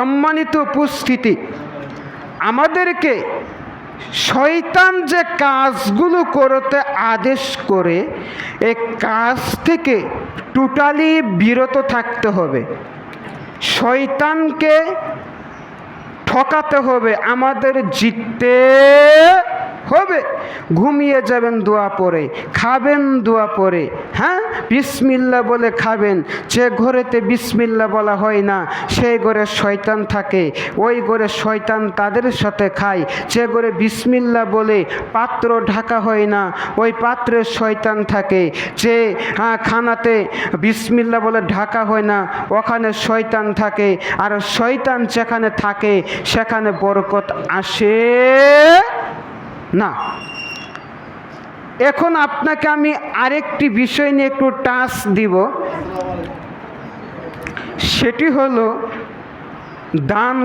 সম্মানিত উপস্থিতি, আমাদেরকে শয়তান যে কাজগুলো করতে আদেশ করে, এ কাজ থেকে টোটালি বিরত থাকতে হবে। শয়তানকে ঠকাতে হবে আমাদের জিততে। হবে। ঘুমিয়ে যাবেন দোয়া পরে, খাবেন দোয়া পরে হ্যাঁ? বিসমিল্লা বলে খাবেন, যে ঘরেতে বিসমিল্লা বলা হয় না সেই ঘরে শয়তান থাকে, ওই ঘরে শয়তান তাদের সাথে খায়, যে ঘরে বিসমিল্লা বলে পাত্র ঢাকা হয় না, ওই পাত্রে শয়তান থাকে, যে হ্যাঁ খানাতে বিসমিল্লা বলে ঢাকা হয় না, ওখানে শয়তান থাকে, আর শয়তান যেখানে থাকে, সেখানে বরকত আসে। না। এখন আপনাকে আমি আরেকটি বিষয় নিয়ে একটু টাচ দিব। সেটি হলো দান